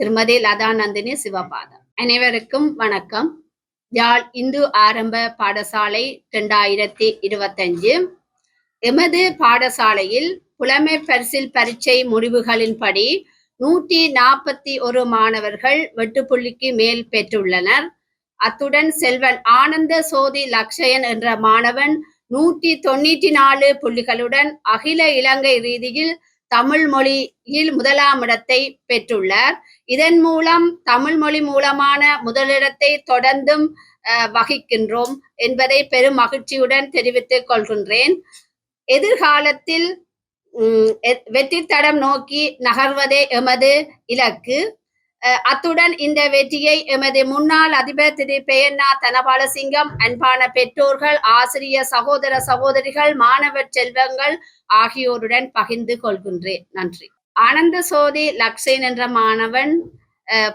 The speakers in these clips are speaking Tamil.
திருமதி லதாநந்தினி சிவபாதம் அனைவருக்கும் வணக்கம். யாழ் இந்து ஆரம்ப பாடசாலை இரண்டாயிரத்தி இருபத்தஞ்சு. எமது பாடசாலையில் புலமை பரிசில் பரீட்சை முடிவுகளின்படி நூற்றி நாற்பத்தி ஒரு மாணவர்கள் வெட்டுப்புள்ளிக்கு மேல் பெற்றுள்ளனர். அத்துடன் செல்வன் ஆனந்த சோதி லக்ஷயன் என்ற மாணவன் நூற்றி தொண்ணூற்றி நாலு புள்ளிகளுடன் அகில இலங்கை ரீதியில் தமிழ் மொழியில் முதலாம் இடத்தை பெற்றுள்ளார். இதன் மூலம் தமிழ் மொழி மூலமான முதலிடத்தை தொடர்ந்தும் அஹ், வகிக்கின்றோம் என்பதை பெரும் மகிழ்ச்சியுடன் தெரிவித்துக் கொள்கின்றேன். எதிர்காலத்தில் உம், வெற்றி தடம் நோக்கி நகர்வதே எமது இலக்கு. அத்துடன் இந்த வெற்றியை எமது முன்னாள் அதிபர் திரு. பெயண்ணா தனபாலசிங்கம் அன்பான பெற்றோர்கள் ஆசிரியர் சகோதர சகோதரிகள் மாணவர் செல்வங்கள் ஆகியோருடன் பகிர்ந்து கொள்கின்றேன். நன்றி. ஆனந்த சோதி லக்ஷன் என்ற மாணவன்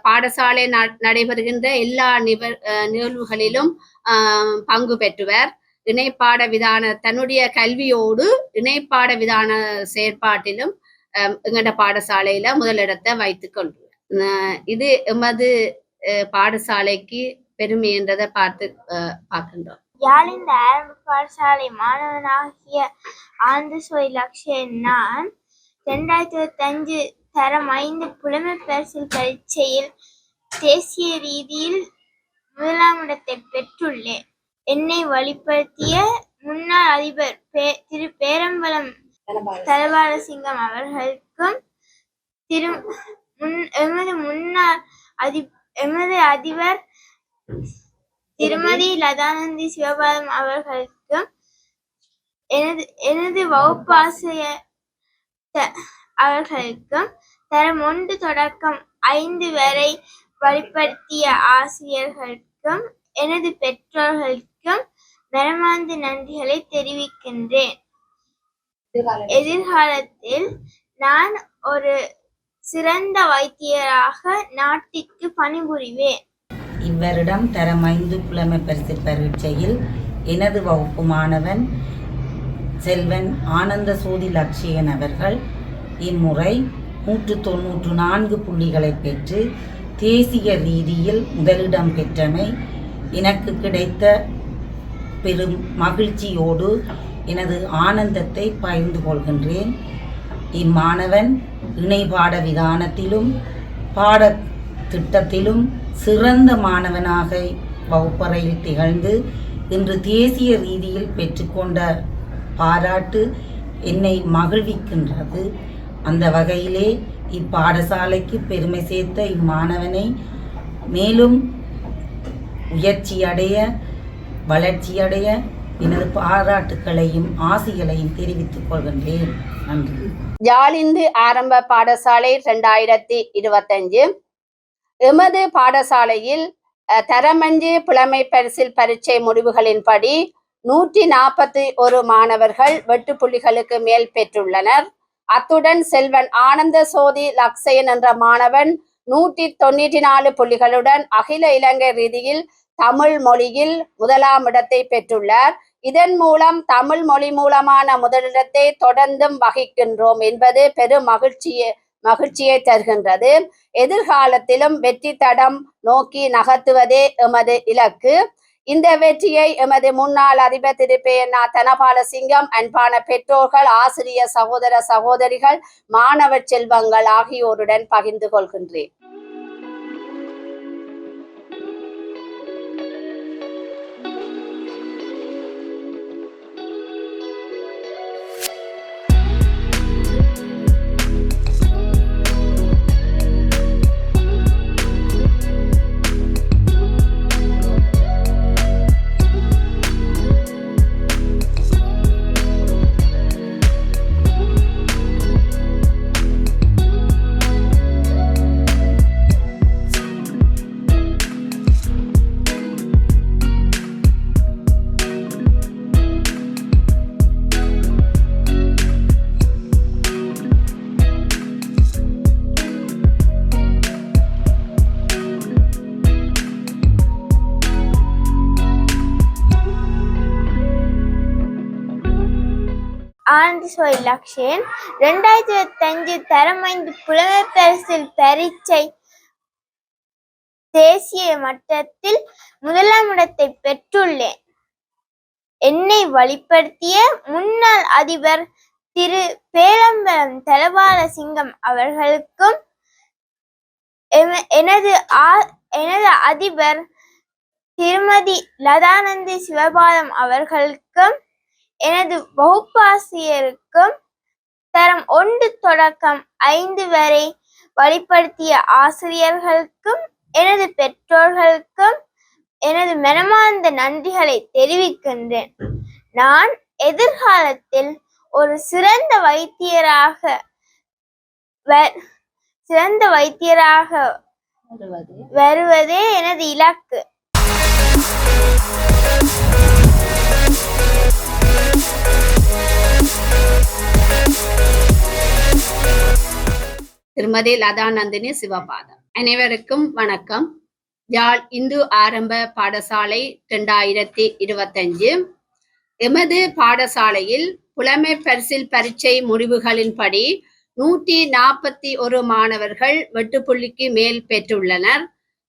பாடசாலை ந- நடைபெறுகின்ற எல்லா நிவர் நிகழ்வுகளிலும் ஆஹ், பங்கு பெற்றுவர். இணைப்பாட விதான தன்னுடைய கல்வியோடு இணைப்பாட விதான செயற்பாட்டிலும் அஹ், எங்கட பாடசாலையில முதலிடத்தை வைத்துக் கொள்வார் இது எமது அஹ், பாடசாலைக்கு பெருமை என்றதை பார்த்து பார்க்கின்றோம். யாழிந்த ஆரம்ப பாடசாலை மாணவனாகிய ஆனந்த சுவை லக்ஷயன் நான் ரெண்டாயிரத்தி இருபத்தஞ்சு தரம் ஐந்து புலமை பரிசில் பரீட்சையில் தேசிய ரீதியில் முதலாம் இடத்தை பெற்றுள்ளேன். என்னை வழிப்படுத்திய முன்னாள் அதிபர் பே- திரு பேரம்பலம் தலபாலசிங்கம் அவர்களுக்கும் திரு முன் எமது முன்னாள் அதி எமது அதிபர் திருமதி லதானந்தி சிவபாதம் அவர்களுக்கும் எனது எனது வகுப்பாசிரிய அவர்களுக்கும் தரம் ஒன்று தொடக்கம். ஐந்து வரை வழிப்படுத்திய ஆசிரியர்களுக்கும் எனது பெற்றோர்களுக்கும் மனமார்ந்த நன்றிகளை தெரிவிக்கின்றேன். எதிர்காலத்தில் நான் ஒரு சிறந்த வைத்தியராக நாட்டிற்கு பணிபுரிவேன். இவ்வருடம் தரம் ஐந்து புலமை பரிசு பரீட்சையில் எனது வகுப்பு மாணவன் செல்வன் ஆனந்த சோதி லட்சியன் அவர்கள். இம்முறை நூற்று தொன்னூற்று நான்கு புள்ளிகளை பெற்று தேசிய ரீதியில் முதலிடம் பெற்றமை எனக்கு கிடைத்த பெரும் மகிழ்ச்சியோடு எனது ஆனந்தத்தை பகிர்ந்து கொள்கின்றேன். இம்மாணவன் இணைபாட விதானத்திலும் பாட திட்டத்திலும் சிறந்த மாணவனாக வகுப்பறையில் திகழ்ந்து இன்று தேசிய ரீதியில் பெற்றுக்கொண்ட பாராட்டு என்னை மகிழ்விக்கின்றது. அந்த வகையிலே இப்பாடசாலைக்கு பெருமை சேர்த்த இம்மாணவனை மேலும் உயர்ச்சியடைய வளர்ச்சியடைய எனது பாராட்டுகளையும் ஆசிகளையும் தெரிவித்துக் கொள்கின்றேன். நன்றி. யாழிந்து ஆரம்ப பாடசாலை இரண்டாயிரத்தி இருபத்தஞ்சு. எமது பாடசாலையில் தரமஞ்சு புலமை பரிசில் பரீட்சை முடிவுகளின்படி நூற்றி நாற்பத்தி ஒரு மாணவர்கள் வெட்டு புள்ளிகளுக்கு மேல் பெற்றுள்ளனர். அத்துடன் செல்வன் ஆனந்த சோதி லக்ஷயன் என்ற மாணவன் நூற்றி தொண்ணூற்றி நாலு புள்ளிகளுடன் அகில இலங்கை ரீதியில் தமிழ் மொழியில் முதலாம் இடத்தை பெற்றுள்ளார். இதன் மூலம் தமிழ் மொழி மூலமான முதலிடத்தை தொடர்ந்தும் வகிக்கின்றோம் என்பது பெரும் மகிழ்ச்சியை மகிழ்ச்சியை தருகின்றது. எதிர்காலத்திலும் வெற்றி தடம் நோக்கி நகர்த்துவதே எமது இலக்கு. இந்த வெற்றியை எமது முன்னாள் அதிபர் திரு. பேனா தனபாலசிங்கம் அன்பான பெற்றோர்கள் ஆசிரியர் சகோதர சகோதரிகள் மாணவர் செல்வங்கள் ஆகியோருடன் பகிர்ந்து கொள்கின்றேன். ஆனந்த் சோய் லக்ஷன் ரெண்டாயிரத்தி இருபத்தஞ்சு தரம் ஐந்து புலமை பரிசில் பரீட்சை தேசிய மட்டத்தில் முதலாம் இடத்தை பெற்றுள்ளேன். என்னை வழிப்படுத்திய முன்னாள் அதிபர் திரு பேரம்பலம் தலபால சிங்கம் அவர்களுக்கும் எனது எனது அதிபர் திருமதி லதானந்தி சிவபாலம் அவர்களுக்கும் எனது வகுப்பாசிரியருக்கும் தரம் ஒன்று தொடக்கம் ஐந்து வரை வழிப்படுத்திய ஆசிரியர்களுக்கும் எனது பெற்றோர்களுக்கும் எனது மனமார்ந்த நன்றிகளை தெரிவிக்கின்றேன். நான் எதிர்காலத்தில் ஒரு சிறந்த வைத்தியராக சிறந்த வைத்தியராக வருவதே எனது இலக்கு. திருமதி லதாநந்தினி சிவபாதம். அனைவருக்கும் வணக்கம். யாழ் இந்து ஆரம்ப பாடசாலை இரண்டாயிரத்தி இருபத்தஞ்சு. எமது பாடசாலையில் புலமை பரிசில் பரீட்சை முடிவுகளின்படி நூற்றி நாற்பத்தி ஒரு மாணவர்கள் வெட்டுப்புள்ளிக்கு மேல் பெற்றுள்ளனர்.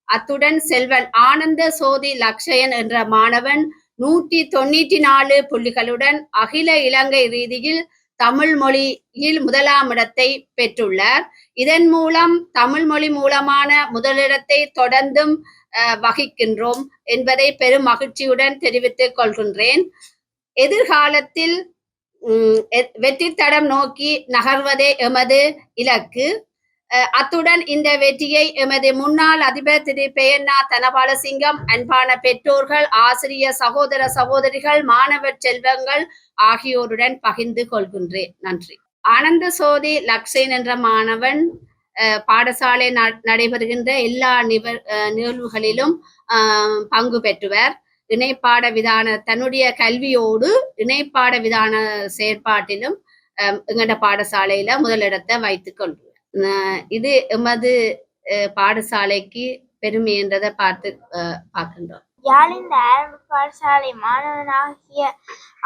அத்துடன் செல்வன் ஆனந்த சோதி லக்ஷயன் என்ற மாணவன் நூற்றி தொண்ணூற்றி நாலு புள்ளிகளுடன் அகில இலங்கை ரீதியில் தமிழ் மொழியில் முதலாம் இடத்தை பெற்றுள்ளார். இதன் மூலம் தமிழ் மொழி மூலமான முதலிடத்தை தொடர்ந்தும் வகிக்கின்றோம் என்பதை பெரும் மகிழ்ச்சியுடன் தெரிவித்துக் கொள்கின்றேன். எதிர்காலத்தில் உம், வெற்றி தடம் நோக்கி நகர்வதே எமது இலக்கு. அத்துடன் இந்த வெற்றியை எமது முன்னாள் அதிபர் திரு. பெயண்ணா தனபாலசிங்கம் அன்பான பெற்றோர்கள் ஆசிரிய சகோதர சகோதரிகள் மாணவர் செல்வங்கள் ஆகியோருடன் பகிர்ந்து கொள்கின்றேன். நன்றி. ஆனந்த சோதி லக்ஷன் என்ற மாணவன் பாடசாலை நடைபெறுகின்ற எல்லா நிவர் நிகழ்வுகளிலும் ஆஹ், பங்கு பெற்றுவர். இணைப்பாட விதான தன்னுடைய கல்வியோடு இணைப்பாட விதான செயற்பாட்டிலும் அஹ், எங்கட பாடசாலையில முதலிடத்தை வைத்துக் கொள்வார் இது எமது அஹ், பாடசாலைக்கு பெருமை என்றதை பார்த்து அஹ், பார்க்கின்றோம். யாழிந்த ஆரம்ப பாடசாலை மாணவனாகிய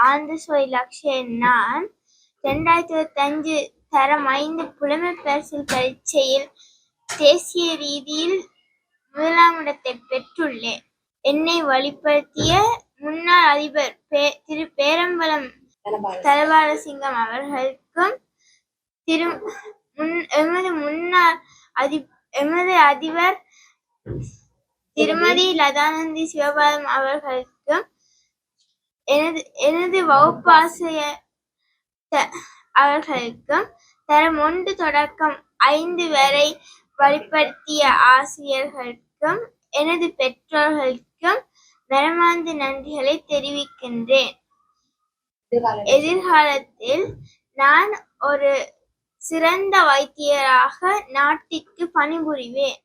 ஆனந்தஸ்வரி லக்ஷயன் நான் ரெண்டாயிரத்தி இருபத்தஞ்சு தரம் ஐந்து புலமை பரிசில் பரீட்சையில் தேசிய ரீதியில் முதலாம் இடத்தை பெற்றுள்ளேன். என்னை வழிப்படுத்திய முன்னாள் அதிபர் பே- திரு பேரம்பலம் தலபாலசிங்கம் அவர்களுக்கும் திரு முன் எமது முன்னாள் அதி எமது அதிபர் திருமதி லதானந்தி சிவபாதம் அவர்களுக்கும் எனது எனது வகுப்பாசிரிய அவர்களுக்கும் தரம் ஒன்று தொடக்கம். ஐந்து வரை வழிப்படுத்திய ஆசிரியர்களுக்கும் எனது பெற்றோர்களுக்கும் மனமார்ந்த நன்றிகளை தெரிவிக்கின்றேன். எதிர்காலத்தில் நான் ஒரு சிறந்த வைத்தியராக நாட்டிற்கு பணிபுரிவேன்.